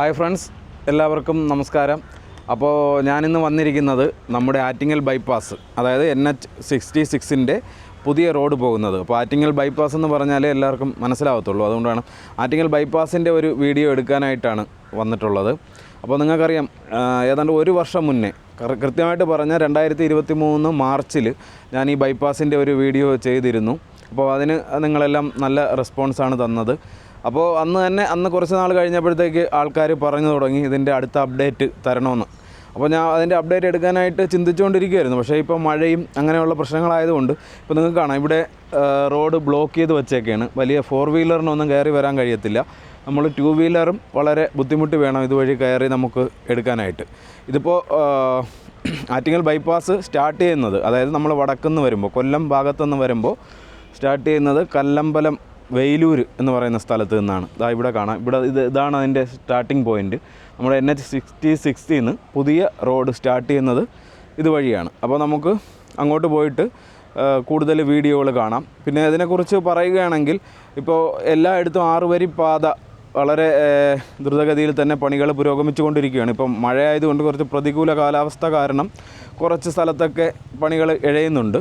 Hi friends എല്ലാവർക്കും നമസ്കാരം. അപ്പോൾ ഞാനിന്ന് വന്നിരിക്കുന്നത് നമ്മുടെ ആറ്റിങ്ങൽ ബൈപ്പാസ് അതായത് എൻ എച്ച് സിക്സ്റ്റി സിക്സിന്റെ പുതിയ റോഡ് പോകുന്നത്. അപ്പോൾ ആറ്റിങ്ങൽ ബൈപ്പാസ് എന്ന് പറഞ്ഞാലേ എല്ലാവർക്കും മനസ്സിലാവത്തുള്ളൂ. അതുകൊണ്ടാണ് ആറ്റിങ്ങൽ ബൈപ്പാസിന്റെ ഒരു വീഡിയോ എടുക്കാനായിട്ടാണ് വന്നിട്ടുള്ളത്. അപ്പോൾ നിങ്ങൾക്കറിയാം ഏതാണ്ട് ഒരു വർഷം മുന്നേ കൃത്യമായിട്ട് പറഞ്ഞാൽ രണ്ടായിരത്തി ഇരുപത്തി മൂന്ന് മാർച്ചിൽ ഞാൻ ഈ ബൈപ്പാസിന്റെ ഒരു വീഡിയോ ചെയ്തിരുന്നു. അപ്പോൾ അതിന് നിങ്ങളെല്ലാം നല്ല റെസ്പോൺസാണ് തന്നത്. അപ്പോൾ അന്ന് തന്നെ അന്ന് കുറച്ച് നാൾ കഴിഞ്ഞപ്പോഴത്തേക്ക് ആൾക്കാർ പറഞ്ഞു തുടങ്ങി ഇതിന്റെ അടുത്ത അപ്ഡേറ്റ് തരണമെന്ന്. അപ്പോൾ ഞാൻ അതിന്റെ അപ്ഡേറ്റ് എടുക്കാനായിട്ട് ചിന്തിച്ചുകൊണ്ടിരിക്കുകയായിരുന്നു. പക്ഷേ ഇപ്പോൾ മഴയും അങ്ങനെയുള്ള പ്രശ്നങ്ങളായതുകൊണ്ട് ഇപ്പോൾ നിങ്ങൾക്ക് കാണാം. ഇവിടെ റോഡ് ബ്ലോക്ക് ചെയ്ത് വെച്ചേക്കാണ്. വലിയ ഫോർ വീലറിനൊന്നും കയറി വരാൻ കഴിയത്തില്ല. നമ്മൾ ടു വീലറും വളരെ ബുദ്ധിമുട്ട് വേണം ഇതുവഴി കയറി നമുക്ക് എടുക്കാനായിട്ട്. ഇതിപ്പോൾ ആറ്റിങ്ങൽ ബൈപ്പാസ് സ്റ്റാർട്ട് ചെയ്യുന്നത് അതായത് നമ്മൾ വടക്കുനിന്ന് വരുമ്പോൾ കൊല്ലം ഭാഗത്തുനിന്ന് വരുമ്പോൾ സ്റ്റാർട്ട് ചെയ്യുന്നത് കല്ലമ്പലം വെയിലൂർ എന്ന് പറയുന്ന സ്ഥലത്ത് നിന്നാണ്. ഇതാ ഇവിടെ കാണാം. ഇവിടെ ഇത് ഇതാണ് അതിന്റെ സ്റ്റാർട്ടിംഗ് പോയിന്റ് നമ്മുടെ എൻ എച്ച് സിക്സ്റ്റി സിക്സ്റ്റിൽ നിന്ന് പുതിയ റോഡ് സ്റ്റാർട്ട് ചെയ്യുന്നത് ഇതുവഴിയാണ്. അപ്പോൾ നമുക്ക് അങ്ങോട്ട് പോയിട്ട് കൂടുതൽ വീഡിയോകൾ കാണാം. പിന്നെ ഇതിനെക്കുറിച്ച് പറയുകയാണെങ്കിൽ ഇപ്പോൾ എല്ലായിടത്തും ആറുവരി പാത വളരെ ദ്രുതഗതിയിൽ തന്നെ പണികൾ പുരോഗമിച്ചുകൊണ്ടിരിക്കുകയാണ്. ഇപ്പം മഴയായതുകൊണ്ട് കുറച്ച് പ്രതികൂല കാലാവസ്ഥ കാരണം കുറച്ച് സ്ഥലത്തൊക്കെ പണികൾ ഇഴയുന്നുണ്ട്.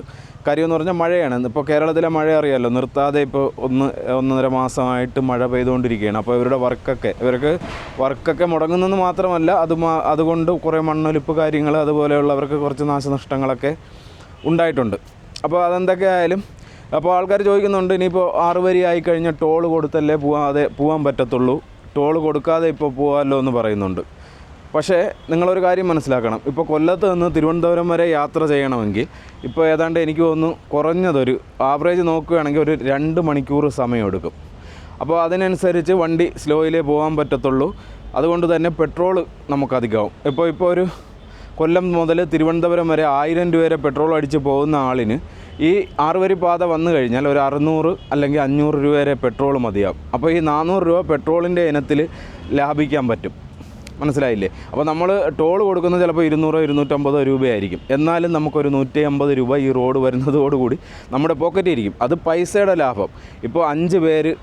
കാര്യമെന്ന് പറഞ്ഞാൽ മഴയാണ്. ഇപ്പോൾ കേരളത്തിലെ മഴ അറിയാമല്ലോ നിർത്താതെ ഇപ്പോൾ ഒന്ന് ഒന്നര മാസമായിട്ട് മഴ പെയ്തുകൊണ്ടിരിക്കുകയാണ്. അപ്പോൾ ഇവരുടെ വർക്കൊക്കെ ഇവർക്ക് വർക്കൊക്കെ മുടങ്ങുന്നെന്ന് മാത്രമല്ല അത് അതുകൊണ്ട് കുറേ മണ്ണൊലിപ്പ് കാര്യങ്ങൾ അതുപോലെയുള്ളവർക്ക് കുറച്ച് നാശനഷ്ടങ്ങളൊക്കെ ഉണ്ടായിട്ടുണ്ട്. അപ്പോൾ അതെന്തൊക്കെ ആയാലും അപ്പോൾ ആൾക്കാർ ചോദിക്കുന്നുണ്ട് ഇനിയിപ്പോൾ ആറ് വരി ആയി കഴിഞ്ഞാൽ ടോൾ കൊടുത്തല്ലേ പോവാതെ പോകാൻ പറ്റത്തുള്ളൂ. ടോൾ കൊടുക്കാതെ ഇപ്പോൾ പോകാമല്ലോ എന്ന് പറയുന്നുണ്ട്. പക്ഷേ നിങ്ങളൊരു കാര്യം മനസ്സിലാക്കണം. ഇപ്പോൾ കൊല്ലത്ത് നിന്ന് തിരുവനന്തപുരം വരെ യാത്ര ചെയ്യണമെങ്കിൽ ഇപ്പോൾ ഏതാണ്ട് എനിക്ക് തോന്നുന്നു കുറഞ്ഞതൊരു ആവറേജ് നോക്കുകയാണെങ്കിൽ ഒരു രണ്ട് മണിക്കൂർ സമയമെടുക്കും. അപ്പോൾ അതിനനുസരിച്ച് വണ്ടി സ്ലോയിലേ പോകാൻ പറ്റത്തുള്ളൂ. അതുകൊണ്ട് തന്നെ പെട്രോൾ നമുക്കധികമാവും ഇപ്പോൾ ഇപ്പോൾ ഒരു കൊല്ലം മുതൽ തിരുവനന്തപുരം വരെ ആയിരം രൂപ പെട്രോൾ അടിച്ച് പോകുന്ന ആളിന് ഈ ആറുവരി പാത വന്നു കഴിഞ്ഞാൽ ഒരു അറുന്നൂറ് അല്ലെങ്കിൽ അഞ്ഞൂറ് രൂപ വരെ പെട്രോൾ മതിയാവും. അപ്പോൾ ഈ നാനൂറ് രൂപ പെട്രോളിന്റെ ഇനത്തിൽ ലാഭിക്കാൻ പറ്റും. മനസ്സിലായില്ലേ? അപ്പോൾ നമ്മൾ ടോൾ കൊടുക്കുന്നത് ചിലപ്പോൾ ഇരുന്നൂറോ ഇരുന്നൂറ്റമ്പതോ രൂപയായിരിക്കും. എന്നാലും നമുക്കൊരു നൂറ്റി അമ്പത് രൂപ ഈ റോഡ് വരുന്നതോടുകൂടി നമ്മുടെ പോക്കറ്റ് ഇരിക്കും. അത് പൈസയുടെ ലാഭം. ഇപ്പോൾ അഞ്ച് പേര്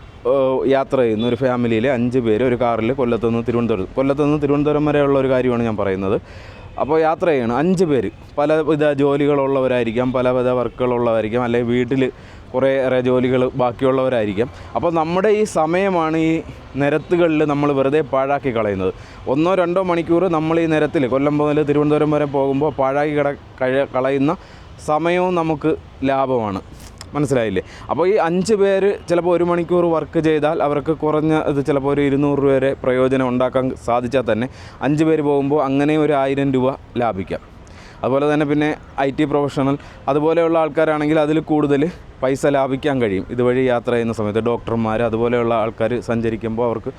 യാത്ര ചെയ്യുന്ന ഒരു ഫാമിലിയിലെ അഞ്ച് പേര് ഒരു കാറിൽ കൊല്ലത്തുനിന്ന് തിരുവനന്തപുരം കൊല്ലത്തുനിന്ന് തിരുവനന്തപുരം വരെയുള്ള ഒരു കാര്യമാണ് ഞാൻ പറയുന്നത്. അപ്പോൾ യാത്ര ചെയ്യണം. അഞ്ച് പേര്. പലവിധ ജോലികളുള്ളവരായിരിക്കാം പലവിധ വർക്കുകളുള്ളവരായിരിക്കാം അല്ലെങ്കിൽ വീട്ടിൽ കുറേയേറെ ജോലികൾ ബാക്കിയുള്ളവരായിരിക്കും. അപ്പോൾ നമ്മുടെ ഈ സമയമാണ് ഈ നിരത്തുകളിൽ നമ്മൾ വെറുതെ പാഴാക്കി കളയുന്നത്. ഒന്നോ രണ്ടോ മണിക്കൂർ നമ്മൾ ഈ നിരത്തിൽ കൊല്ലം മുതൽ തിരുവനന്തപുരം വരെ പോകുമ്പോൾ പാഴാക്കി കട കളയുന്ന സമയവും നമുക്ക് ലാഭമാണ്. മനസ്സിലായില്ലേ? അപ്പോൾ ഈ അഞ്ച് പേര് ചിലപ്പോൾ ഒരു മണിക്കൂർ വർക്ക് ചെയ്താൽ അവർക്ക് കുറഞ്ഞ ഇത് ചിലപ്പോൾ ഒരു ഇരുന്നൂറ് രൂപ വരെ പ്രയോജനം ഉണ്ടാക്കാൻ സാധിച്ചാൽ തന്നെ അഞ്ച് പേര് പോകുമ്പോൾ അങ്ങനെ ഒരു ആയിരം രൂപ ലാഭിക്കാം. അതുപോലെ തന്നെ പിന്നെ ഐ ടി പ്രൊഫഷണൽ അതുപോലെയുള്ള ആൾക്കാരാണെങ്കിൽ അതിൽ കൂടുതൽ പൈസ ലാഭിക്കാൻ കഴിയും. ഇതുവഴി യാത്ര ചെയ്യുന്ന സമയത്ത് ഡോക്ടർമാർ അതുപോലെയുള്ള ആൾക്കാർ സഞ്ചരിക്കുമ്പോൾ അവർക്ക്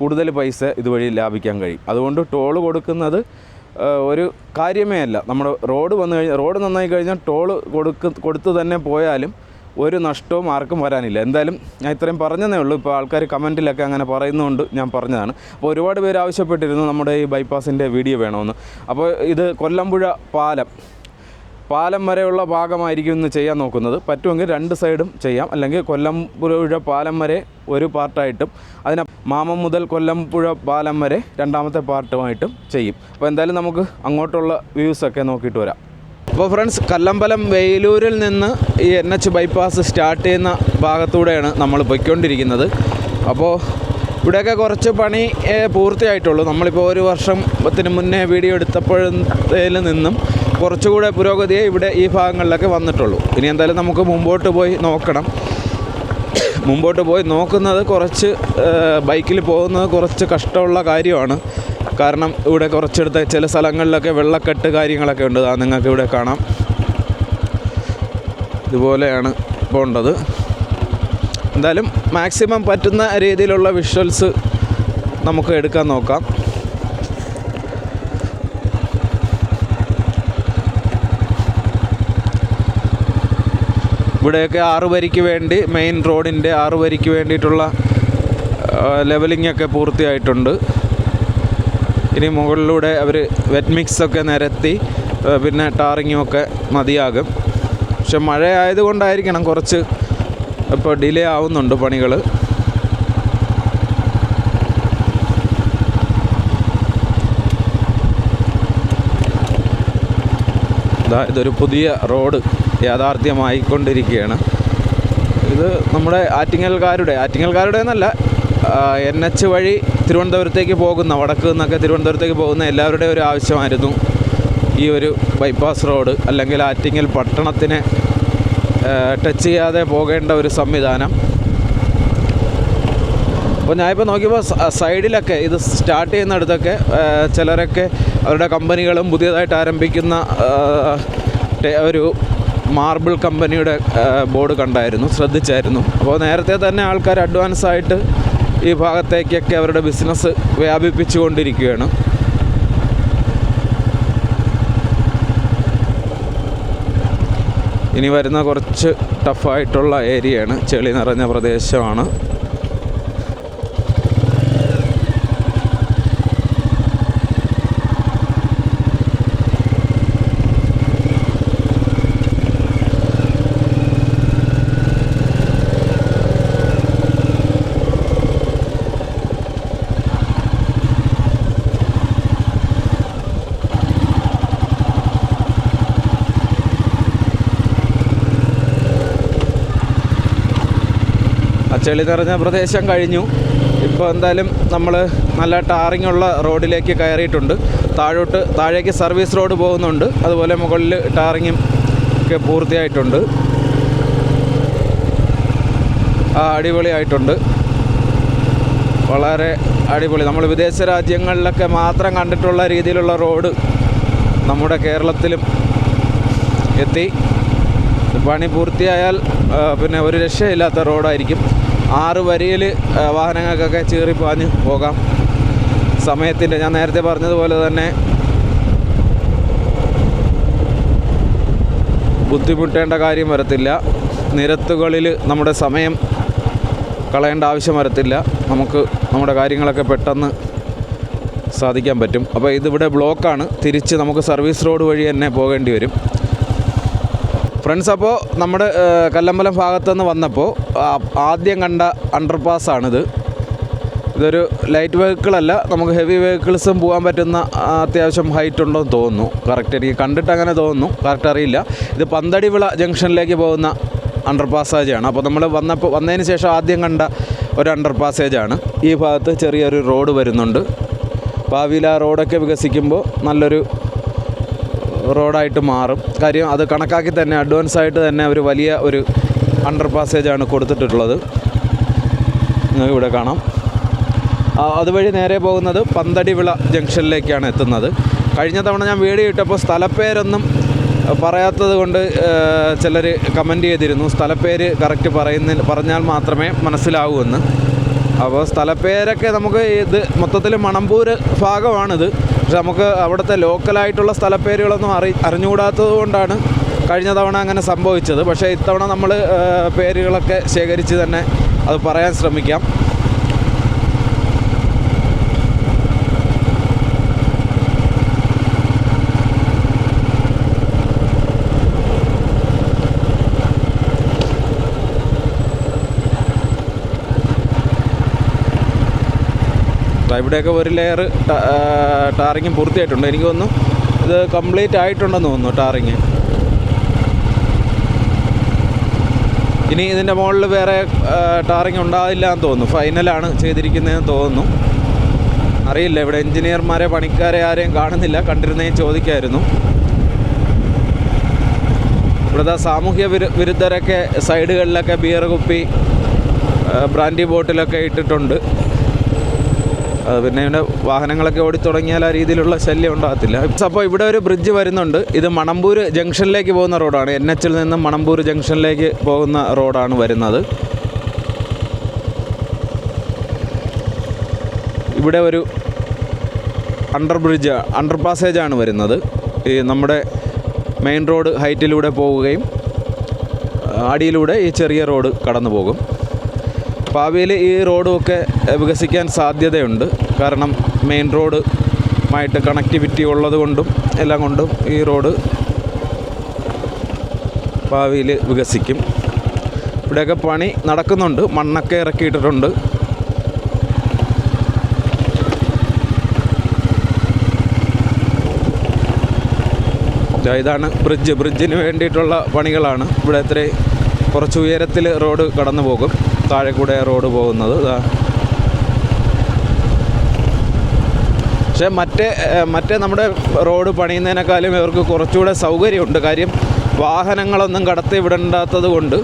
കൂടുതൽ പൈസ ഇതുവഴി ലാഭിക്കാൻ കഴിയും. അതുകൊണ്ട് ടോൾ കൊടുക്കുന്നത് ഒരു കാര്യമേ അല്ല. നമ്മുടെ റോഡ് വന്നു കഴിഞ്ഞാൽ റോഡ് നന്നായി കഴിഞ്ഞാൽ ടോൾ കൊടുക്ക് കൊടുത്ത് തന്നെ പോയാലും ഒരു നഷ്ടവും ആർക്കും വരാനില്ല. എന്തായാലും ഞാൻ ഇത്രയും പറഞ്ഞതേ ഉള്ളൂ. ഇപ്പോൾ ആൾക്കാർ കമന്റിലൊക്കെ അങ്ങനെ പറയുന്നതുകൊണ്ട് ഞാൻ പറഞ്ഞതാണ്. അപ്പോൾ ഒരുപാട് പേര് ആവശ്യപ്പെട്ടിരുന്നു നമ്മുടെ ഈ ബൈപ്പാസിന്റെ വീഡിയോ വേണമെന്ന്. അപ്പോൾ ഇത് കൊല്ലമ്പുഴ പാലം. പാലം വരെയുള്ള ഭാഗമായിരിക്കും ഇന്ന് ചെയ്യാൻ നോക്കുന്നത്. പറ്റുമെങ്കിൽ രണ്ട് സൈഡും ചെയ്യാം. അല്ലെങ്കിൽ കൊല്ലംപുഴ പാലം വരെ ഒരു പാർട്ടായിട്ടും അതിന് മാമം മുതൽ കൊല്ലംപുഴ പാലം വരെ രണ്ടാമത്തെ പാർട്ടുമായിട്ടും ചെയ്യും. അപ്പോൾ എന്തായാലും നമുക്ക് അങ്ങോട്ടുള്ള വ്യൂസൊക്കെ നോക്കിയിട്ട് വരാം. അപ്പോൾ ഫ്രണ്ട്സ് കല്ലമ്പലം വെയിലൂരിൽ നിന്ന് ഈ എൻ എച്ച് ബൈപ്പാസ് സ്റ്റാർട്ട് ചെയ്യുന്ന ഭാഗത്തൂടെയാണ് നമ്മൾ പൊയ്ക്കൊണ്ടിരിക്കുന്നത്. അപ്പോൾ ഇവിടെയൊക്കെ കുറച്ച് പണി പൂർത്തിയായിട്ടുള്ളൂ. നമ്മളിപ്പോൾ ഒരു വർഷത്തിന് മുന്നേ വീഡിയോ എടുത്തപ്പോഴത്തേൽ നിന്നും കുറച്ചുകൂടെ പുരോഗതിയെ ഇവിടെ ഈ ഭാഗങ്ങളിലൊക്കെ വന്നിട്ടുള്ളൂ. ഇനി എന്തായാലും നമുക്ക് മുമ്പോട്ട് പോയി നോക്കണം. മുമ്പോട്ട് പോയി നോക്കുന്നത് കുറച്ച് ബൈക്കിൽ പോകുന്നത് കുറച്ച് കഷ്ടമുള്ള കാര്യമാണ്. കാരണം ഇവിടെ കുറച്ചെടുത്ത് ചില സ്ഥലങ്ങളിലൊക്കെ വെള്ളക്കെട്ട് കാര്യങ്ങളൊക്കെ ഉണ്ട്. നിങ്ങൾക്ക് ഇവിടെ കാണാം. ഇതുപോലെയാണ് പോകേണ്ടത് എന്തായാലും മാക്സിമം പറ്റുന്ന രീതിയിലുള്ള വിഷ്വൽസ് നമുക്ക് എടുക്കാൻ നോക്കാം. ഇവിടെയൊക്കെ ആറു വരിക്ക് വേണ്ടി മെയിൻ റോഡിന്റെ ആറു വരിക്ക് വേണ്ടിയിട്ടുള്ള ലെവലിംഗ് ഒക്കെ പൂർത്തിയായിട്ടുണ്ട്. ഇനി മുകളിലൂടെ അവർ വെറ്റ് മിക്സൊക്കെ നിരത്തി പിന്നെ ടാറിങ്ങുമൊക്കെ മതിയാകും. പക്ഷെ മഴ ആയതുകൊണ്ടായിരിക്കണം കുറച്ച് ഇപ്പോൾ ഡിലേ ആവുന്നുണ്ട് പണികൾ ഇതൊരു പുതിയ റോഡ് യാഥാർത്ഥ്യമായിക്കൊണ്ടിരിക്കുകയാണ്. ഇത് നമ്മുടെ ആറ്റിങ്ങൽക്കാരുടെ ആറ്റിങ്ങൽക്കാരുടെ എന്നല്ല എൻ എച്ച് വഴി തിരുവനന്തപുരത്തേക്ക് പോകുന്ന വടക്ക് നിന്നൊക്കെ തിരുവനന്തപുരത്തേക്ക് പോകുന്ന എല്ലാവരുടെയും ഒരു ആവശ്യമായിരുന്നു. ഈ ഒരു ബൈപ്പാസ് റോഡ് അല്ലെങ്കിൽ ആറ്റിങ്ങൽ പട്ടണത്തിനെ ടച്ച് ചെയ്യാതെ പോകേണ്ട ഒരു സംവിധാനം. അപ്പോൾ ഞാനിപ്പോൾ നോക്കിയപ്പോൾ സൈഡിലൊക്കെ ഇത് സ്റ്റാർട്ട് ചെയ്യുന്നിടത്തൊക്കെ ചിലരൊക്കെ അവരുടെ കമ്പനികളും പുതിയതായിട്ട് ആരംഭിക്കുന്ന ഒരു മാർബിൾ കമ്പനിയുടെ ബോർഡ് കണ്ടായിരുന്നു ശ്രദ്ധിച്ചായിരുന്നു. അപ്പോൾ നേരത്തെ തന്നെ ആൾക്കാർ അഡ്വാൻസ് ആയിട്ട് ഈ ഭാഗത്തേക്കൊക്കെ അവരുടെ ബിസിനസ് വ്യാപിപ്പിച്ചുകൊണ്ടിരിക്കുകയാണ്. ഇനി വരുന്ന കുറച്ച് ടഫായിട്ടുള്ള ഏരിയയാണ്. ചെളി നിറഞ്ഞ പ്രദേശമാണ്. ചെളി നിറഞ്ഞ പ്രദേശം കഴിഞ്ഞു. ഇപ്പോൾ എന്തായാലും നമ്മൾ നല്ല ടാറിംഗ് ഉള്ള റോഡിലേക്ക് കയറിയിട്ടുണ്ട്. താഴോട്ട് താഴേക്ക് സർവീസ് റോഡ് പോകുന്നുണ്ട്. അതുപോലെ മുകളിൽ ടാറിങ്ങും ഒക്കെ പൂർത്തിയായിട്ടുണ്ട്. ആ അടിപൊളിയായിട്ടുണ്ട്. വളരെ അടിപൊളി. നമ്മൾ വിദേശ രാജ്യങ്ങളിലൊക്കെ മാത്രം കണ്ടിട്ടുള്ള രീതിയിലുള്ള റോഡ് നമ്മുടെ കേരളത്തിലും എത്തി. പണി പൂർത്തിയായാൽ പിന്നെ ഒരു രക്ഷയില്ലാത്ത റോഡായിരിക്കും. ആറ് വരിയിൽ വാഹനങ്ങൾക്കൊക്കെ ചീറിപ്പാഞ്ഞ് പോകാം. സമയത്തിന്റെ ഞാൻ നേരത്തെ പറഞ്ഞതുപോലെ തന്നെ ബുദ്ധിമുട്ടേണ്ട കാര്യം വരത്തില്ല. നിരത്തുകളിൽ നമ്മുടെ സമയം കളയേണ്ട ആവശ്യം വരത്തില്ല. നമുക്ക് നമ്മുടെ കാര്യങ്ങളൊക്കെ പെട്ടെന്ന് സാധിക്കാൻ പറ്റും. അപ്പോൾ ഇതിവിടെ ബ്ലോക്കാണ്. തിരിച്ച് നമുക്ക് സർവീസ് റോഡ് വഴി തന്നെ പോകേണ്ടി വരും. ഫ്രണ്ട്സ് അപ്പോൾ നമ്മുടെ കല്ലമ്പലം ഭാഗത്തുനിന്ന് വന്നപ്പോൾ ആദ്യം കണ്ട അണ്ടർപാസ്സാണിത് ഇതൊരു ലൈറ്റ് വെഹിക്കിളല്ല നമുക്ക് ഹെവി വെഹിക്കിൾസും പോകാൻ പറ്റുന്ന അത്യാവശ്യം ഹൈറ്റ് ഉണ്ടെന്ന് തോന്നുന്നു. കറക്റ്റ് എനിക്ക് കണ്ടിട്ട് അങ്ങനെ തോന്നുന്നു. കറക്റ്റ് അറിയില്ല. ഇത് പന്തടിവിള ജംഗ്ഷനിലേക്ക് പോകുന്ന അണ്ടർ പാസേജാണ് അപ്പോൾ നമ്മൾ വന്നപ്പോൾ വന്നതിന് ശേഷം ആദ്യം കണ്ട ഒരു അണ്ടർ പാസേജാണ് ഈ ഭാഗത്ത് ചെറിയൊരു റോഡ് വരുന്നുണ്ട്. ഭാവിയിൽ ആ റോഡൊക്കെ വികസിക്കുമ്പോൾ നല്ലൊരു റോഡായിട്ട് മാറും. കാര്യം അത് കണക്കാക്കി തന്നെ അഡ്വാൻസ് ആയിട്ട് തന്നെ ഒരു വലിയ ഒരു അണ്ടർ പാസേജാണ് കൊടുത്തിട്ടുള്ളത്. നിങ്ങൾക്ക് ഇവിടെ കാണാം അതുവഴി നേരെ പോകുന്നത് പന്തടിവിള ജംഗ്ഷനിലേക്കാണ് എത്തുന്നത്. കഴിഞ്ഞ തവണ ഞാൻ വീഡിയോ ഇട്ടപ്പോൾ സ്ഥലപ്പേരൊന്നും പറയാത്തത് കൊണ്ട് ചിലർ കമന്റ് ചെയ്തിരുന്നു. സ്ഥലപ്പേര് കറക്റ്റ് പറയുന്ന പറഞ്ഞാൽ മാത്രമേ മനസ്സിലാവൂ എന്ന്. അപ്പോൾ സ്ഥലപ്പേരൊക്കെ നമുക്ക് ഇത് മൊത്തത്തിൽ മണമ്പൂർ ഭാഗമാണിത്. പക്ഷെ നമുക്ക് അവിടുത്തെ ലോക്കലായിട്ടുള്ള സ്ഥലപ്പേരുകളൊന്നും അറി അറിഞ്ഞുകൂടാത്തത് കൊണ്ടാണ് കഴിഞ്ഞ തവണ അങ്ങനെ സംഭവിച്ചത്. പക്ഷേ ഇത്തവണ നമ്മൾ പേരുകളൊക്കെ ശേഖരിച്ച് തന്നെ അത് പറയാൻ ശ്രമിക്കാം. ദാ ഇവിടെയൊക്കെ ഒരു ലെയർ ടാറിങ് പൂർത്തിയായിട്ടുണ്ട്. എനിക്ക് തോന്നുന്നു ഇത് കംപ്ലീറ്റ് ആയിട്ടുണ്ടെന്ന് തോന്നുന്നു ടാറിങ്. ഇനി ഇതിന്റെ മുകളിൽ വേറെ ടാറിങ് ഉണ്ടാവില്ല എന്ന് തോന്നുന്നു. ഫൈനലാണ് ചെയ്തിരിക്കുന്നതെന്ന് തോന്നുന്നു. അറിയില്ല ഇവിടെ എഞ്ചിനീയർമാരെ പണിക്കാരെ ആരെയും കാണുന്നില്ല. കണ്ടിരുന്നെങ്കിൽ ചോദിക്കായിരുന്നു. ഇവിടുത്തെ സാമൂഹ്യ വിരു വിരുദ്ധരൊക്കെ സൈഡുകളിലൊക്കെ ബിയർ കുപ്പി ബ്രാൻഡി ബോട്ടിലൊക്കെ ഇട്ടിട്ടുണ്ട്. പിന്നെ ഇവിടെ വാഹനങ്ങളൊക്കെ ഓടിത്തുടങ്ങിയാൽ ആ രീതിയിലുള്ള ശല്യം ഉണ്ടാകത്തില്ല. അപ്പോൾ ഇവിടെ ഒരു ബ്രിഡ്ജ് വരുന്നുണ്ട്. ഇത് മണമ്പൂർ ജംഗ്ഷനിലേക്ക് പോകുന്ന റോഡാണ്. എൻ എച്ചിൽ നിന്നും മണമ്പൂർ ജംഗ്ഷനിലേക്ക് പോകുന്ന റോഡാണ് വരുന്നത്. ഇവിടെ ഒരു അണ്ടർ ബ്രിഡ്ജ് അണ്ടർ പാസേജാണ് വരുന്നത്. ഈ നമ്മുടെ മെയിൻ റോഡ് ഹൈറ്റിലൂടെ പോവുകയും അടിയിലൂടെ ഈ ചെറിയ റോഡ് കടന്നു പോകും ഭാവിയിൽ ഈ റോഡുമൊക്കെ വികസിക്കാൻ സാധ്യതയുണ്ട്. കാരണം മെയിൻ റോഡുമായിട്ട് കണക്ടിവിറ്റി ഉള്ളത് കൊണ്ടും എല്ലാം കൊണ്ടും ഈ റോഡ് ഭാവിയിൽ വികസിക്കും. ഇവിടെയൊക്കെ പണി നടക്കുന്നുണ്ട്. മണ്ണൊക്കെ ഇറക്കിയിട്ടിട്ടുണ്ട്. ഇതാണ് ബ്രിഡ്ജ്. ബ്രിഡ്ജിന് വേണ്ടിയിട്ടുള്ള പണികളാണ്. ഇവിടെ ഇത്രയും കുറച്ച് ഉയരത്തിൽ റോഡ് കടന്നു പോകും താഴെ കൂടെ റോഡ് പോകുന്നത്. പക്ഷേ മറ്റേ മറ്റേ നമ്മുടെ റോഡ് പണിയുന്നതിനേക്കാളും ഇവർക്ക് കുറച്ചുകൂടെ സൗകര്യമുണ്ട്. കാര്യം വാഹനങ്ങളൊന്നും കടത്തി വിടണ്ടാത്തത് കൊണ്ട്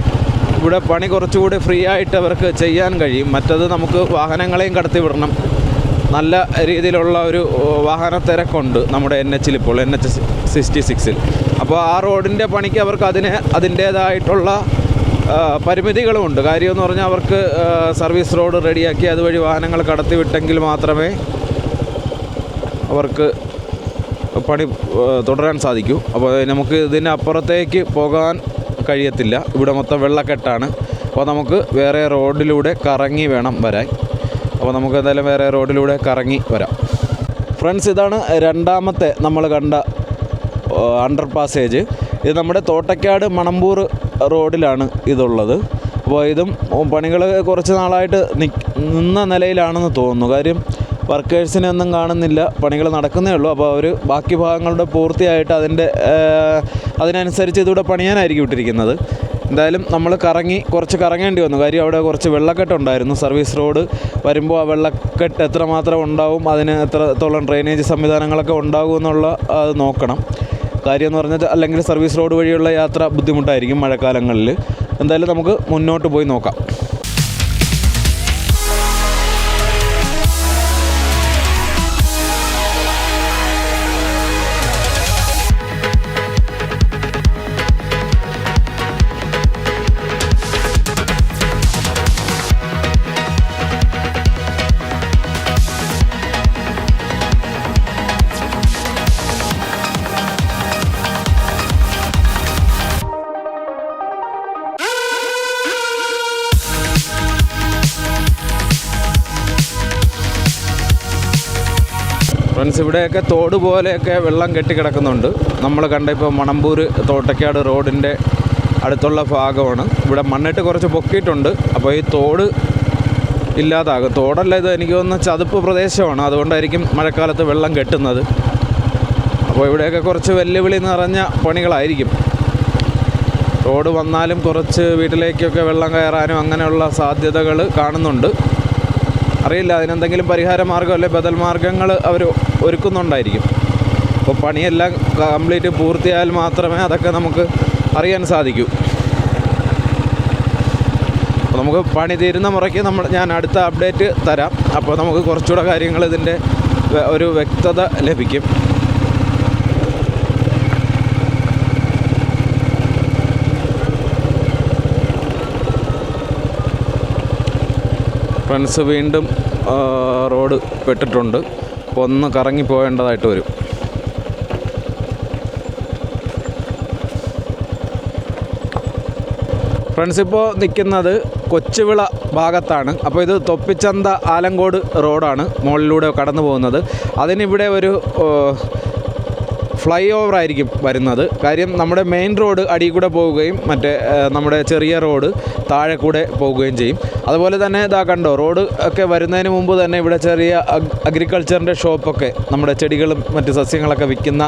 ഇവിടെ പണി കുറച്ചുകൂടി ഫ്രീ ആയിട്ട് അവർക്ക് ചെയ്യാൻ കഴിയും. മറ്റത് നമുക്ക് വാഹനങ്ങളെയും കടത്തി വിടണം. നല്ല രീതിയിലുള്ള ഒരു വാഹന തിരക്കുണ്ട് നമ്മുടെ എൻ എച്ചിൽ ഇപ്പോൾ എൻ എച്ച് സിക്സ്റ്റി സിക്സിൽ അപ്പോൾ ആ റോഡിന്റെ പണിക്ക് അവർക്ക് അതിന് അതിന്റേതായിട്ടുള്ള പരിമിതികളുമുണ്ട് കാര്യമെന്ന് പറഞ്ഞാൽ അവർക്ക് സർവീസ് റോഡ് റെഡിയാക്കി അതുവഴി വാഹനങ്ങൾ കടത്തിവിട്ടെങ്കിൽ മാത്രമേ അവർക്ക് പണി തുടരാൻ സാധിക്കൂ. അപ്പോൾ നമുക്ക് ഇതിനപ്പുറത്തേക്ക് പോകാൻ കഴിയത്തില്ല. ഇവിടെ മൊത്തം വെള്ളക്കെട്ടാണ്. അപ്പോൾ നമുക്ക് വേറെ റോഡിലൂടെ കറങ്ങി വേണം വരാൻ. അപ്പോൾ നമുക്ക് എന്തായാലും വേറെ റോഡിലൂടെ കറങ്ങി വരാം. ഫ്രണ്ട്സ് ഇതാണ് രണ്ടാമത്തെ നമ്മൾ കണ്ട അണ്ടർ പാസേജ് ഇത് നമ്മുടെ തോട്ടക്കാട് മണമ്പൂർ റോഡിലാണ് ഇതുള്ളത്. അപ്പോൾ ഇതും പണികൾ കുറച്ച് നാളായിട്ട് നിന്ന നിലയിലാണെന്ന് തോന്നുന്നു. കാര്യം വർക്കേഴ്സിനെ ഒന്നും കാണുന്നില്ല. പണികൾ നടക്കുന്നേ ഉള്ളൂ. അപ്പോൾ അവർ ബാക്കി ഭാഗങ്ങളുടെ പൂർത്തിയായിട്ട് അതിന്റെ അതിനനുസരിച്ച് ഇതിവിടെ പണിയാനായിരിക്കും ഇട്ടിരിക്കുന്നത്. എന്തായാലും നമ്മൾ കറങ്ങി കുറച്ച് കറങ്ങേണ്ടി വന്നു. കാര്യം അവിടെ കുറച്ച് വെള്ളക്കെട്ടുണ്ടായിരുന്നു സർവീസ് റോഡ് വരുമ്പോൾ ആ വെള്ളക്കെട്ട് എത്രമാത്രം ഉണ്ടാവും അതിന് എത്രത്തോളം ഡ്രെയിനേജ് സംവിധാനങ്ങളൊക്കെ ഉണ്ടാകും എന്നുള്ള അത് നോക്കണം. കാര്യം എന്ന് പറഞ്ഞാൽ അല്ലെങ്കിൽ സർവീസ് റോഡ് വഴിയുള്ള യാത്ര ബുദ്ധിമുട്ടായിരിക്കും മഴക്കാലങ്ങളിൽ. എന്തായാലും നമുക്ക് മുന്നോട്ട് പോയി നോക്കാം. ഫ്രണ്ട്സ് ഇവിടെയൊക്കെ തോട് പോലെയൊക്കെ വെള്ളം കെട്ടിക്കിടക്കുന്നുണ്ട്. നമ്മൾ കണ്ട ഇപ്പോൾ മണമ്പൂർ തോട്ടക്കാട് റോഡിന്റെ അടുത്തുള്ള ഭാഗമാണ്. ഇവിടെ മണ്ണിട്ട് കുറച്ച് പൊക്കിയിട്ടുണ്ട്. അപ്പോൾ ഈ തോട് ഇല്ലാതാകും. തോടല്ല ഇത് എനിക്ക് തോന്നുന്ന ചതുപ്പ് പ്രദേശമാണ്. അതുകൊണ്ടായിരിക്കും മഴക്കാലത്ത് വെള്ളം കെട്ടുന്നത്. അപ്പോൾ ഇവിടെയൊക്കെ കുറച്ച് വെല്ലുവിളി നിറഞ്ഞ പണികളായിരിക്കും. റോഡ് വന്നാലും കുറച്ച് വീട്ടിലേക്കൊക്കെ വെള്ളം കയറാനും അങ്ങനെയുള്ള സാധ്യതകൾ കാണുന്നുണ്ട്. അറിയില്ല അതിനെന്തെങ്കിലും പരിഹാര മാർഗം അല്ലെങ്കിൽ ബദൽ മാർഗങ്ങൾ അവർ ഒരുക്കുന്നുണ്ടായിരിക്കും. അപ്പോൾ പണിയെല്ലാം കംപ്ലീറ്റ് പൂർത്തിയായാൽ മാത്രമേ അതൊക്കെ നമുക്ക് അറിയാൻ സാധിക്കൂ. നമുക്ക് പണി തീരുന്ന മുറയ്ക്ക് നമ്മൾ ഞാൻ അടുത്ത അപ്ഡേറ്റ് തരാം. അപ്പോൾ നമുക്ക് കുറച്ചുകൂടെ കാര്യങ്ങൾ ഇതിന്റെ ഒരു വ്യക്തത ലഭിക്കും. ഫ്രണ്ട്സ് വീണ്ടും റോഡ് പെട്ടിട്ടുണ്ട്. ഒന്ന് കറങ്ങി പോകേണ്ടതായിട്ട് വരും. ഫ്രണ്ട്സ് ഇപ്പോൾ നിൽക്കുന്നത് കൊച്ചുവിള ഭാഗത്താണ്. അപ്പോൾ ഇത് തൊപ്പിച്ചന്ത ആലങ്കോട് റോഡാണ്. മുകളിലൂടെ കടന്നു പോകുന്നത് അതിനിവിടെ ഒരു ഫ്ലൈ ഓവർ ആയിരിക്കും വരുന്നത്. കാര്യം നമ്മുടെ മെയിൻ റോഡ് അടി കൂടെ പോവുകയും മറ്റേ നമ്മുടെ ചെറിയ റോഡ് താഴെ കൂടെ പോവുകയും ചെയ്യും. അതുപോലെ തന്നെ ഇതാ കണ്ടോ റോഡ് ഒക്കെ വരുന്നതിന് മുമ്പ് തന്നെ ഇവിടെ ചെറിയ അഗ് അഗ്രികൾച്ചറിന്റെ ഷോപ്പൊക്കെ നമ്മുടെ ചെടികളും മറ്റ് സസ്യങ്ങളൊക്കെ വിൽക്കുന്ന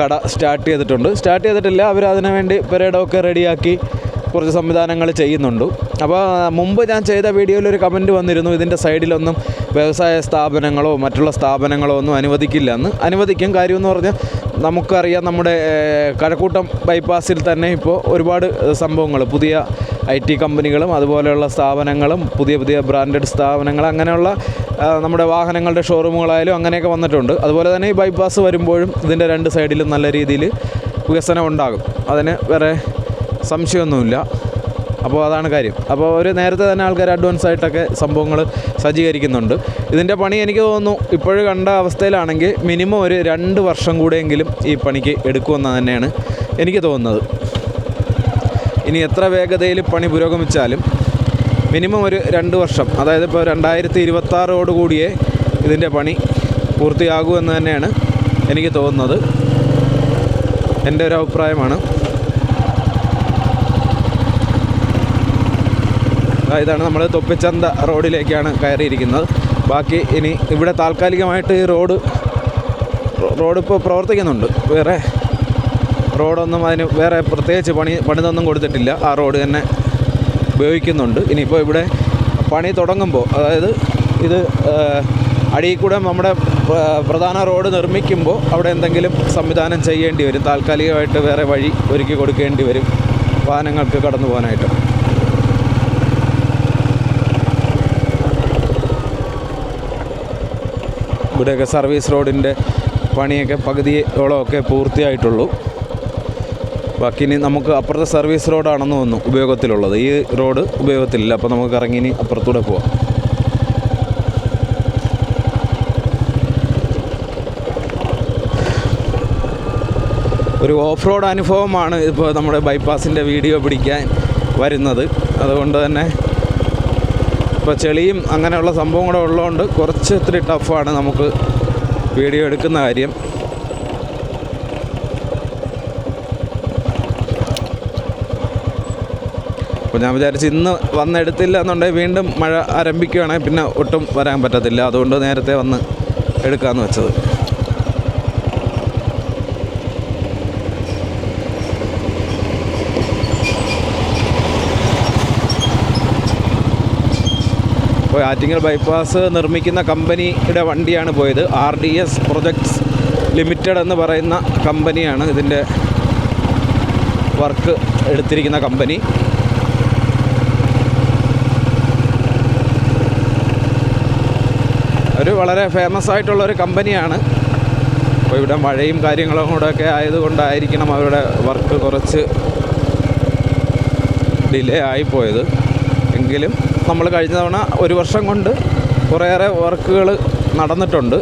കട സ്റ്റാർട്ട് ചെയ്തിട്ടുണ്ട്. സ്റ്റാർട്ട് ചെയ്തിട്ടില്ല അവർ അതിനു വേണ്ടി പെരേഡൊക്കെ റെഡിയാക്കി കുറച്ച് സംവിധാനങ്ങൾ ചെയ്യുന്നുണ്ട്. അപ്പോൾ മുമ്പ് ഞാൻ ചെയ്ത വീഡിയോയിൽ ഒരു കമന്റ് വന്നിരുന്നു ഇതിന്റെ സൈഡിലൊന്നും വ്യവസായ സ്ഥാപനങ്ങളോ മറ്റുള്ള സ്ഥാപനങ്ങളോ ഒന്നും അനുവദിക്കില്ല എന്ന്. അനുവദിക്കും. കാര്യമെന്ന് പറഞ്ഞാൽ നമുക്കറിയാം നമ്മുടെ കഴക്കൂട്ടം ബൈപ്പാസിൽ തന്നെ ഇപ്പോൾ ഒരുപാട് സംഭവങ്ങൾ പുതിയ ഐ ടി കമ്പനികളും അതുപോലെയുള്ള സ്ഥാപനങ്ങളും പുതിയ പുതിയ ബ്രാൻഡഡ് സ്ഥാപനങ്ങൾ അങ്ങനെയുള്ള നമ്മുടെ വാഹനങ്ങളുടെ ഷോറൂമുകളായാലും അങ്ങനെയൊക്കെ വന്നിട്ടുണ്ട്. അതുപോലെ തന്നെ ഈ ബൈപ്പാസ് വരുമ്പോഴും ഇതിന്റെ രണ്ട് സൈഡിലും നല്ല രീതിയിൽ വികസനം ഉണ്ടാകും. അതിന് വേറെ സംശയമൊന്നുമില്ല. അപ്പോൾ അതാണ് കാര്യം. അപ്പോൾ അവർ നേരത്തെ തന്നെ ആൾക്കാർ അഡ്വാൻസ് ആയിട്ടൊക്കെ സംഭവങ്ങൾ സജ്ജീകരിക്കുന്നുണ്ട്. ഇതിന്റെ പണി എനിക്ക് തോന്നുന്നു ഇപ്പോഴും കണ്ട അവസ്ഥയിലാണെങ്കിൽ മിനിമം ഒരു രണ്ട് വർഷം കൂടെയെങ്കിലും ഈ പണിക്ക് എടുക്കുമെന്ന് തന്നെയാണ് എനിക്ക് തോന്നുന്നത്. ഇനി എത്ര വേഗതയിൽ പണി പുരോഗമിച്ചാലും മിനിമം ഒരു രണ്ട് വർഷം അതായത് ഇപ്പോൾ രണ്ടായിരത്തി ഇരുപത്താറോട് കൂടിയേ ഇതിന്റെ പണി പൂർത്തിയാകൂ എന്ന് തന്നെയാണ് എനിക്ക് തോന്നുന്നത്. എന്റെ ഒരു അഭിപ്രായമാണ്. ഇതാണ് നമ്മൾ തൊപ്പിച്ചന്ത റോഡിലേക്കാണ് കയറിയിരിക്കുന്നത്. ബാക്കി ഇനി ഇവിടെ താൽക്കാലികമായിട്ട് ഈ റോഡ് റോഡ് ഇപ്പോൾ പ്രവർത്തിക്കുന്നുണ്ട്. വേറെ റോഡൊന്നും അതിന് വേറെ പ്രത്യേകിച്ച് പണി പണിതൊന്നും കൊടുത്തിട്ടില്ല. ആ റോഡ് തന്നെ ഉപയോഗിക്കുന്നുണ്ട്. ഇനിയിപ്പോൾ ഇവിടെ പണി തുടങ്ങുമ്പോൾ അതായത് ഇത് അടിയിൽ കൂടെ നമ്മുടെ പ്ര- പ്രധാന റോഡ് നിർമ്മിക്കുമ്പോൾ അവിടെ എന്തെങ്കിലും സംവിധാനം ചെയ്യേണ്ടി വരും. താൽക്കാലികമായിട്ട് വേറെ വഴി ഒരുക്കി കൊടുക്കേണ്ടി വരും. വാഹനങ്ങൾക്ക് കടന്നു പോകാനായിട്ട്. ഇവിടെയൊക്കെ സർവീസ് റോഡിന്റെ പണിയൊക്കെ പകുതിയോളമൊക്കെ പൂർത്തിയായിട്ടുള്ളൂ. ബാക്കി ഇനി നമുക്ക് അപ്പുറത്തെ സർവീസ് റോഡാണെന്ന് തോന്നുന്നു ഉപയോഗത്തിലുള്ളത്. ഈ റോഡ് ഉപയോഗത്തിലില്ല. അപ്പോൾ നമുക്ക് ഇറങ്ങി ഇനി അപ്പുറത്തൂടെ പോവാം. ഒരു ഓഫ് റോഡ് അനുഭവമാണ് ഇപ്പോൾ നമ്മുടെ ബൈപ്പാസിന്റെ വീഡിയോ പിടിക്കാൻ വരുന്നത്. അതുകൊണ്ട് തന്നെ ഇപ്പോൾ ചെളിയും അങ്ങനെയുള്ള സംഭവം കൂടെ ഉള്ളതുകൊണ്ട് കുറച്ച് ഇത്തിരി ടഫാണ് നമുക്ക് വീഡിയോ എടുക്കുന്ന കാര്യം. അപ്പോൾ ഞാൻ വിചാരിച്ച് ഇന്ന് വന്നെടുത്തില്ല എന്നുണ്ടെങ്കിൽ വീണ്ടും മഴ ആരംഭിക്കുകയാണെങ്കിൽ പിന്നെ ഒട്ടും വരാൻ പറ്റത്തില്ല. അതുകൊണ്ട് നേരത്തെ വന്ന് എടുക്കാമെന്ന് വെച്ചത്. ആറ്റിങ്ങൽ ബൈപ്പാസ് നിർമ്മിക്കുന്ന കമ്പനിയുടെ വണ്ടിയാണ് പോയത്. R D S projects limited എന്ന് പറയുന്ന കമ്പനിയാണ് ഇതിന്റെ വർക്ക് എടുത്തിരിക്കുന്ന കമ്പനി. ഒരു വളരെ ഫേമസ് ആയിട്ടുള്ള ഒരു കമ്പനിയാണ്. അപ്പോൾ ഇവിടെ മഴയും കാര്യങ്ങളും കൂടെ ഒക്കെ ആയതുകൊണ്ടായിരിക്കണം അവരുടെ വർക്ക് കുറച്ച് ഡിലേ ആയിപ്പോയത് എങ്കിലും നമ്മൾ കഴിഞ്ഞ തവണ ഒരു വർഷം കൊണ്ട് കുറേയേറെ വർക്കുകൾ നടന്നിട്ടുണ്ട്.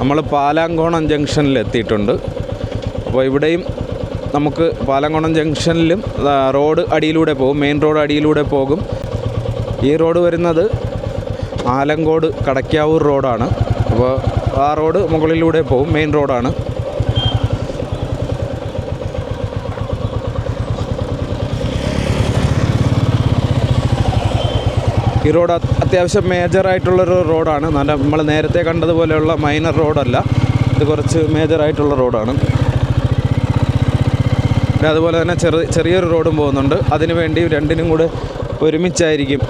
നമ്മൾ പാലാങ്കോണം ജംഗ്ഷനിൽ എത്തിയിട്ടുണ്ട്. അപ്പോൾ ഇവിടെയും നമുക്ക് പാലാങ്കോണം ജംഗ്ഷനിലും റോഡ് അടിയിലൂടെ പോകും. മെയിൻ റോഡ് അടിയിലൂടെ പോകും. ഈ റോഡ് വരുന്നത് ആലങ്കോട് കടക്കാവൂർ റോഡാണ്. അപ്പോൾ ആ റോഡ് മുകളിലൂടെ പോകും. മെയിൻ റോഡാണ്. ഈ റോഡ് അത് അത്യാവശ്യം മേജറായിട്ടുള്ളൊരു റോഡാണ്. നല്ല നമ്മൾ നേരത്തെ കണ്ടതുപോലെയുള്ള മൈനർ റോഡല്ല. ഇത് കുറച്ച് മേജറായിട്ടുള്ള റോഡാണ്. പിന്നെ അതുപോലെ തന്നെ ചെറു ചെറിയൊരു റോഡും പോകുന്നുണ്ട്. അതിനു വേണ്ടി രണ്ടിനും കൂടെ ഒരുമിച്ചായിരിക്കും.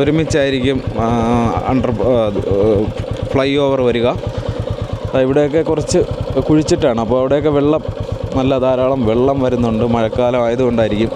ഒരുമിച്ചായിരിക്കും അണ്ടർ ഫ്ലൈ ഓവർ വരിക. ഇവിടെയൊക്കെ കുറച്ച് കുഴിച്ചിട്ടാണ്. അപ്പോൾ അവിടെയൊക്കെ വെള്ളം നല്ല ധാരാളം വെള്ളം വരുന്നുണ്ട്. മഴക്കാലം ആയതുകൊണ്ടായിരിക്കും.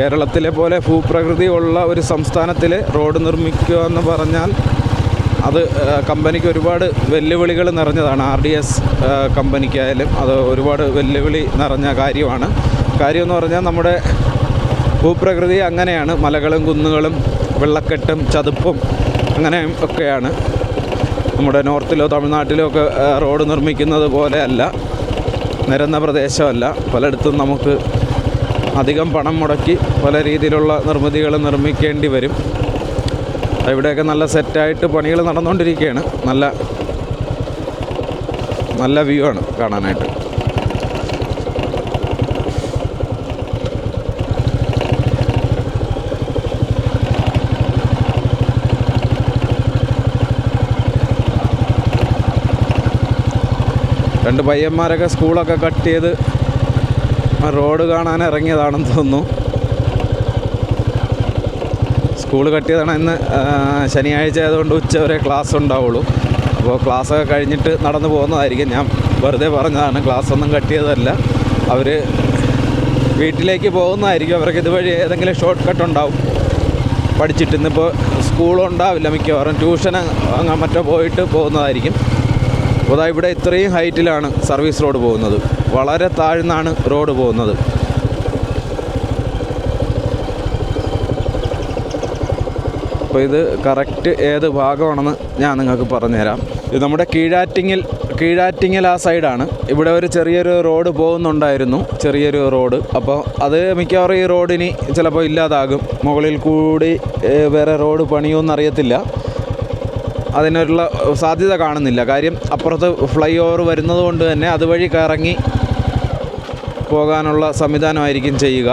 കേരളത്തിലെ പോലെ ഭൂപ്രകൃതി ഉള്ള ഒരു സംസ്ഥാനത്തിൽ റോഡ് നിർമ്മിക്കുക എന്ന് പറഞ്ഞാൽ അത് കമ്പനിക്ക് ഒരുപാട് വെല്ലുവിളികൾ നിറഞ്ഞതാണ്. ആർ ഡി എസ് കമ്പനിക്കായാലും അത് ഒരുപാട് വെല്ലുവിളി നിറഞ്ഞ കാര്യമാണ്. കാര്യമെന്ന് പറഞ്ഞാൽ നമ്മുടെ ഭൂപ്രകൃതി അങ്ങനെയാണ്. മലകളും കുന്നുകളും വെള്ളക്കെട്ടും ചതുപ്പും അങ്ങനെ ഒക്കെയാണ്. നമ്മുടെ നോർത്തിലോ തമിഴ്നാട്ടിലോ ഒക്കെ റോഡ് നിർമ്മിക്കുന്നത് പോലെയല്ല നിരന്ന പ്രദേശമല്ല. പലയിടത്തും നമുക്ക് അധികം പണം മുടക്കി പല രീതിയിലുള്ള നിർമ്മിതികൾ നിർമ്മിക്കേണ്ടി വരും. ഇവിടെയൊക്കെ നല്ല സെറ്റായിട്ട് പണികൾ നടന്നുകൊണ്ടിരിക്കുകയാണ്. നല്ല നല്ല വ്യൂ ആണ് കാണാനായിട്ട്. രണ്ട് പയ്യന്മാരൊക്കെ സ്കൂളൊക്കെ കട്ട് ചെയ്ത് റോഡ് കാണാൻ ഇറങ്ങിയതാണെന്ന് തോന്നുന്നു. സ്കൂൾ കട്ടിയതാണ് ഇന്ന് ശനിയാഴ്ച ആയതുകൊണ്ട് ഉച്ച വരെ ക്ലാസ് ഉണ്ടാവുള്ളൂ. അപ്പോൾ ക്ലാസ്സൊക്കെ കഴിഞ്ഞിട്ട് നടന്നു പോകുന്നതായിരിക്കും. ഞാൻ വെറുതെ പറഞ്ഞതാണ് ക്ലാസ് ഒന്നും കട്ടിയതല്ല. അവർ വീട്ടിലേക്ക് പോകുന്നതായിരിക്കും. അവർക്ക് ഇതുവഴി ഏതെങ്കിലും ഷോർട്ട് കട്ട് ഉണ്ടാവും. പഠിച്ചിട്ട് ഇന്നിപ്പോൾ സ്കൂളുണ്ടാവില്ല മിക്കവാറും. ട്യൂഷൻ അങ്ങനെ മറ്റോ പോയിട്ട് പോകുന്നതായിരിക്കും. അപ്പോൾ ഇവിടെ ഇത്രയും ഹൈറ്റിലാണ് സർവീസ് റോഡ് പോകുന്നത്. വളരെ താഴ്ന്നാണ് റോഡ് പോകുന്നത്. അപ്പോൾ ഇത് കറക്റ്റ് ഏത് ഭാഗമാണെന്ന് ഞാൻ നിങ്ങൾക്ക് പറഞ്ഞുതരാം. ഇത് നമ്മുടെ കീഴാറ്റിങ്ങിൽ കീഴാറ്റിങ്ങൽ ആ സൈഡാണ്. ഇവിടെ ഒരു ചെറിയൊരു റോഡ് പോകുന്നുണ്ടായിരുന്നു ചെറിയൊരു റോഡ്. അപ്പോൾ അത് മിക്കവാറും ഈ റോഡിന് ചിലപ്പോൾ ഇല്ലാതാകും. മുകളിൽ കൂടി വേറെ റോഡ് പണിയുമെന്ന് അറിയത്തില്ല. അതിനുള്ള സാധ്യത കാണുന്നില്ല. കാര്യം അപ്പുറത്ത് ഫ്ലൈ ഓവർ വരുന്നത് കൊണ്ട് തന്നെ അതുവഴി കറങ്ങി പോകാനുള്ള സംവിധാനമായിരിക്കും ചെയ്യുക.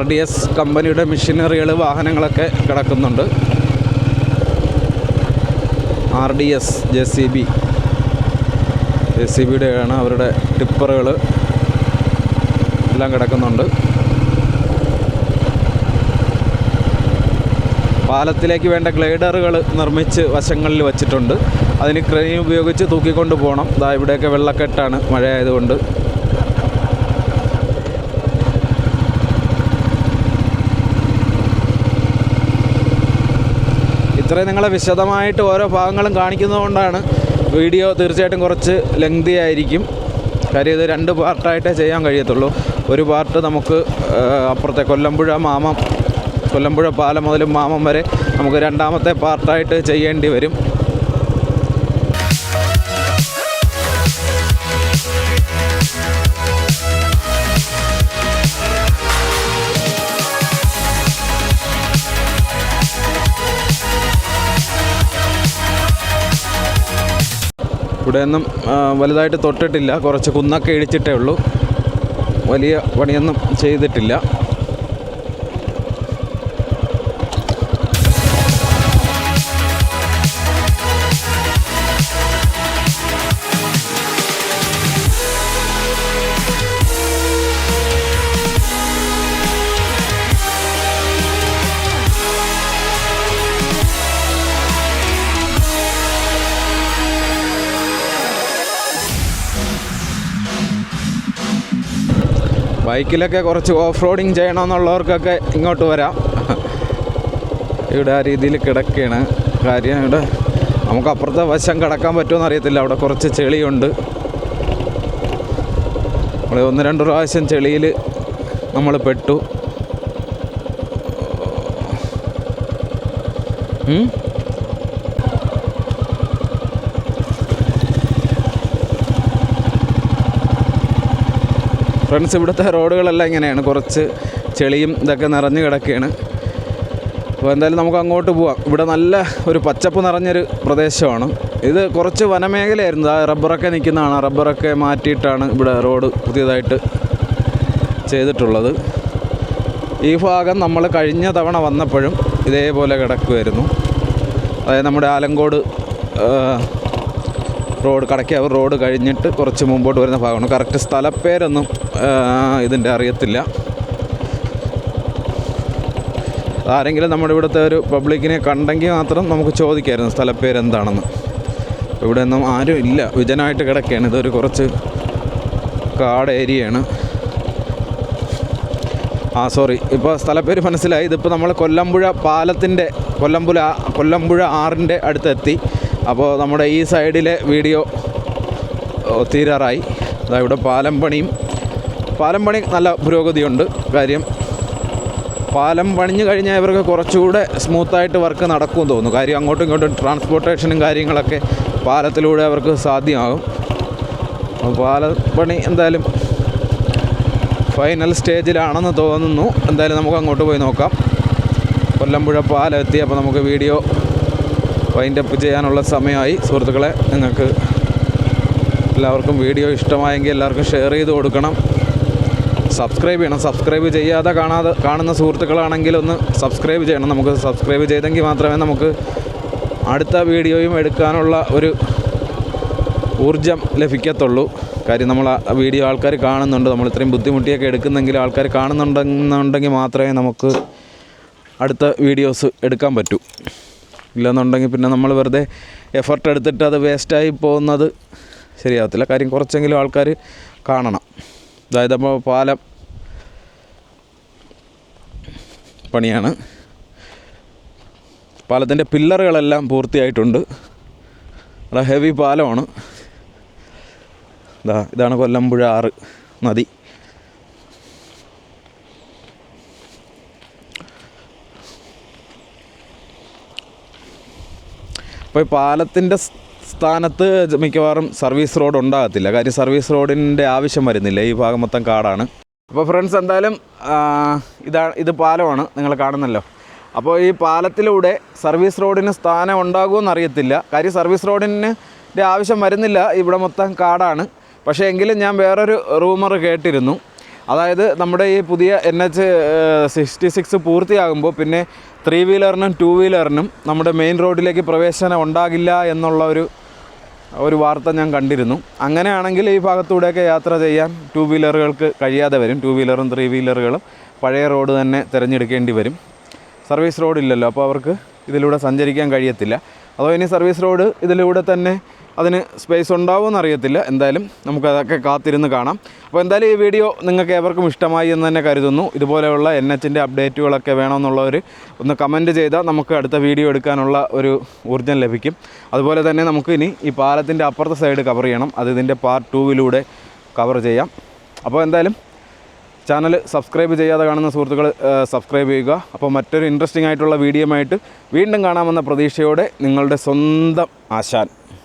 ആർ ഡി എസ് കമ്പനിയുടെ മെഷീനറികൾ വാഹനങ്ങളൊക്കെ കിടക്കുന്നുണ്ട്. R D S J C B J C ബിയുടെയാണ് അവരുടെ ടിപ്പറുകൾ എല്ലാം കിടക്കുന്നുണ്ട്. പാലത്തിലേക്ക് വേണ്ട ഗ്ലൈഡറുകൾ നിർമ്മിച്ച് വശങ്ങളിൽ വച്ചിട്ടുണ്ട്. അതിന് ക്രെയിൻ ഉപയോഗിച്ച് തൂക്കിക്കൊണ്ട് പോകണം. ഇതാ ഇവിടെയൊക്കെ വെള്ളക്കെട്ടാണ് മഴയായതുകൊണ്ട്. ഇത്രയും നിങ്ങളെ വിശദമായിട്ട് ഓരോ ഭാഗങ്ങളും കാണിക്കുന്നതുകൊണ്ടാണ് വീഡിയോ തീർച്ചയായിട്ടും കുറച്ച് ലെങ്തി ആയിരിക്കും. കാര്യം ഇത് രണ്ട് പാർട്ടായിട്ടേ ചെയ്യാൻ കഴിയത്തുള്ളൂ. ഒരു പാർട്ട് നമുക്ക് അപ്പുറത്തെ കൊല്ലമ്പുഴ മാമം കൊല്ലമ്പുഴ പാലം മുതൽ മാമം വരെ നമുക്ക് രണ്ടാമത്തെ പാർട്ടായിട്ട് ചെയ്യേണ്ടി വരും. ഇവിടെയൊന്നും വലുതായിട്ട് തൊട്ടിട്ടില്ല. കുറച്ച് കുന്നൊക്കെ ഇടിച്ചിട്ടേ ഉള്ളൂ. വലിയ പണിയൊന്നും ചെയ്തിട്ടില്ല. ബൈക്കിലൊക്കെ കുറച്ച് ഓഫ് റോഡിങ് ചെയ്യണമെന്നുള്ളവർക്കൊക്കെ ഇങ്ങോട്ട് വരാം. ഇവിടെ ആ രീതിയിൽ കിടക്കുകയാണ് കാര്യം ഇവിടെ നമുക്ക് അപ്പുറത്തെ വശം കിടക്കാൻ പറ്റുമെന്ന് അറിയത്തില്ല. അവിടെ കുറച്ച് ചെളിയുണ്ട്. നമ്മൾ ഒന്ന് രണ്ട് പ്രാവശ്യം ചെളിയിൽ നമ്മൾ പെട്ടു. ഫ്രണ്ട്സ് ഇവിടുത്തെ റോഡുകളെല്ലാം ഇങ്ങനെയാണ്. കുറച്ച് ചെളിയും ഇതൊക്കെ നിറഞ്ഞു കിടക്കുകയാണ്. അപ്പോൾ എന്തായാലും നമുക്ക് അങ്ങോട്ട് പോവാം. ഇവിടെ നല്ല ഒരു പച്ചപ്പ് നിറഞ്ഞൊരു പ്രദേശമാണ്. ഇത് കുറച്ച് വനമേഖലയായിരുന്നു. ആ റബ്ബറൊക്കെ നിൽക്കുന്നതാണ്. റബ്ബറൊക്കെ മാറ്റിയിട്ടാണ് ഇവിടെ റോഡ് പുതിയതായിട്ട് ചെയ്തിട്ടുള്ളത്. ഈ ഭാഗം നമ്മൾ കഴിഞ്ഞ തവണ വന്നപ്പോഴും ഇതേപോലെ കിടക്കുമായിരുന്നു അതായത് നമ്മുടെ ആലങ്കോട് റോഡ് കടക്കാവ് റോഡ് കഴിഞ്ഞിട്ട് കുറച്ച് മുമ്പോട്ട് വരുന്ന ഭാഗമാണ്. കറക്റ്റ് സ്ഥലപ്പേരൊന്നും ഇതിന്റെ അറിയത്തില്ല. ആരെങ്കിലും നമ്മുടെ ഇവിടുത്തെ ഒരു പബ്ലിക്കിനെ കണ്ടെങ്കിൽ മാത്രം നമുക്ക് ചോദിക്കായിരുന്നു സ്ഥലപ്പേര് എന്താണെന്ന് ഇവിടെ ഒന്നും ആരും ഇല്ല. വിജനായിട്ട് കിടക്കുകയാണ്. ഇതൊരു കുറച്ച് കാട് ഏരിയയാണ്. ആ സോറി. ഇപ്പോൾ സ്ഥലപ്പേര് മനസ്സിലായി. ഇതിപ്പോൾ നമ്മൾ കൊല്ലമ്പുഴ പാലത്തിന്റെ കൊല്ലമ്പുഴ കൊല്ലമ്പുഴ ആറിന്റെ അടുത്തെത്തി. അപ്പോൾ നമ്മുടെ ഈ സൈഡിലെ വീഡിയോ തീരാറായി. അതാ ഇവിടെ പാലം പണിയും പാലം പണി നല്ല പുരോഗതിയുണ്ട് കാര്യം. പാലം പണിഞ്ഞു കഴിഞ്ഞാൽ ഇവർക്ക് കുറച്ചുകൂടെ സ്മൂത്തായിട്ട് വർക്ക് നടക്കുമെന്ന് തോന്നുന്നു. കാര്യം അങ്ങോട്ടും ഇങ്ങോട്ടും ട്രാൻസ്പോർട്ടേഷനും കാര്യങ്ങളൊക്കെ പാലത്തിലൂടെ അവർക്ക് സാധ്യമാകും. അപ്പോൾ പണി എന്തായാലും ഫൈനൽ സ്റ്റേജിലാണെന്ന് തോന്നുന്നു. എന്തായാലും നമുക്ക് അങ്ങോട്ട് പോയി നോക്കാം. കൊല്ലമ്പുഴ പാലം എത്തി അപ്പോൾ നമുക്ക് വീഡിയോ വൈൻഡപ്പ് ചെയ്യാനുള്ള സമയമായി. സുഹൃത്തുക്കളെ നിങ്ങൾക്ക് എല്ലാവർക്കും വീഡിയോ ഇഷ്ടമായെങ്കിൽ എല്ലാവർക്കും ഷെയർ ചെയ്ത് കൊടുക്കണം. സബ്സ്ക്രൈബ് ചെയ്യണം. സബ്സ്ക്രൈബ് ചെയ്യാതെ കാണാതെ കാണുന്ന സുഹൃത്തുക്കളാണെങ്കിൽ ഒന്ന് സബ്സ്ക്രൈബ് ചെയ്യണം. നമുക്ക് സബ്സ്ക്രൈബ് ചെയ്തെങ്കിൽ മാത്രമേ നമുക്ക് അടുത്ത വീഡിയോയും എടുക്കാനുള്ള ഒരു ഊർജം ലഭിക്കത്തുള്ളൂ. കാര്യം നമ്മൾ വീഡിയോ ആൾക്കാർ കാണുന്നുണ്ട്. നമ്മൾ ഇത്രയും ബുദ്ധിമുട്ടിയൊക്കെ എടുക്കുന്നെങ്കിൽ ആൾക്കാർ കാണുന്നുണ്ടെന്നുണ്ടെങ്കിൽ മാത്രമേ നമുക്ക് അടുത്ത വീഡിയോസ് എടുക്കാൻ പറ്റൂ. ഇല്ലെന്നുണ്ടെങ്കിൽ പിന്നെ നമ്മൾ വെറുതെ എഫർട്ട് എടുത്തിട്ട് അത് വേസ്റ്റായി പോകുന്നത് ശരിയാവത്തില്ല. കാര്യം കുറച്ചെങ്കിലും ആൾക്കാർ കാണണം. അതായത് അപ്പോൾ പാലം പണിയാണ്. പാലത്തിന്റെ പില്ലറുകളെല്ലാം പൂർത്തിയായിട്ടുണ്ട്. അവിടെ ഹെവി പാലമാണ്. ഇതാ ഇതാണ് കൊല്ലമ്പുഴ ആറ് നദി. അപ്പോൾ ഈ പാലത്തിന്റെ സ്ഥാനത്ത് മിക്കവാറും സർവീസ് റോഡ് ഉണ്ടാകത്തില്ല. കാര്യം സർവീസ് റോഡിന്റെ ആവശ്യം വരുന്നില്ല. ഈ ഭാഗം മൊത്തം കാടാണ്. അപ്പോൾ ഫ്രണ്ട്സ് എന്തായാലും ഇതാണ് ഇതാ പാലമാണ്. നിങ്ങൾ കാണുന്നല്ലോ. അപ്പോൾ ഈ പാലത്തിലൂടെ സർവീസ് റോഡിന് സ്ഥാനം ഉണ്ടാകുമെന്ന് അറിയത്തില്ല. കാര്യം സർവീസ് റോഡിന്റെ ആവശ്യം വരുന്നില്ല. ഇവിടെ മൊത്തം കാടാണ്. പക്ഷേ എങ്കിലും ഞാൻ വേറൊരു റൂമർ കേട്ടിരുന്നു. അതായത് നമ്മുടെ ഈ പുതിയ എൻ എച്ച് സിക്സ്റ്റി സിക്സ് പൂർത്തിയാകുമ്പോൾ പിന്നെ ത്രീ വീലറിനും ടു വീലറിനും നമ്മുടെ മെയിൻ റോഡിലേക്ക് പ്രവേശനം ഉണ്ടാകില്ല എന്നുള്ള ഒരു ഒരു വാർത്ത ഞാൻ കണ്ടിരുന്നു. അങ്ങനെയാണെങ്കിൽ ഈ ഭാഗത്തൂടെയൊക്കെ യാത്ര ചെയ്യാൻ ടു വീലറുകൾക്ക് കഴിയാതെ വരും. ടു വീലറും ത്രീ വീലറുകളും പഴയ റോഡ് തന്നെ തിരഞ്ഞെടുക്കേണ്ടി വരും. സർവീസ് റോഡ് ഇല്ലല്ലോ അപ്പോൾ അവർക്ക് ഇതിലൂടെ സഞ്ചരിക്കാൻ കഴിയത്തില്ല. അതോ ഇനി സർവീസ് റോഡ് ഇതിലൂടെ തന്നെ അതിന് സ്പേസ് ഉണ്ടാവുമെന്ന് അറിയത്തില്ല എന്തായാലും നമുക്കതൊക്കെ കാത്തിരുന്ന് കാണാം. അപ്പോൾ എന്തായാലും ഈ വീഡിയോ നിങ്ങൾക്ക് ഏവർക്കും ഇഷ്ടമായി എന്ന് തന്നെ കരുതുന്നു. ഇതുപോലെയുള്ള എൻ എച്ചിന്റെ അപ്ഡേറ്റുകളൊക്കെ വേണമെന്നുള്ളവർ ഒന്ന് കമന്റ് ചെയ്താൽ നമുക്ക് അടുത്ത വീഡിയോ എടുക്കാനുള്ള ഒരു ഊർജം ലഭിക്കും. അതുപോലെ തന്നെ നമുക്ക് ഇനി ഈ പാലത്തിന്റെ അപ്പുറത്തെ സൈഡ് കവർ ചെയ്യണം. അത് ഇതിന്റെ പാർട്ട് ടൂവിലൂടെ കവർ ചെയ്യാം. അപ്പോൾ എന്തായാലും ചാനൽ സബ്സ്ക്രൈബ് ചെയ്യാതെ കാണുന്ന സുഹൃത്തുക്കൾ സബ്സ്ക്രൈബ് ചെയ്യുക. അപ്പോൾ മറ്റൊരു ഇൻട്രസ്റ്റിംഗ് ആയിട്ടുള്ള വീഡിയോ ആയിട്ട് വീണ്ടും കാണാമെന്ന പ്രതീക്ഷയോടെ നിങ്ങളുടെ സ്വന്തം ആശാൻ.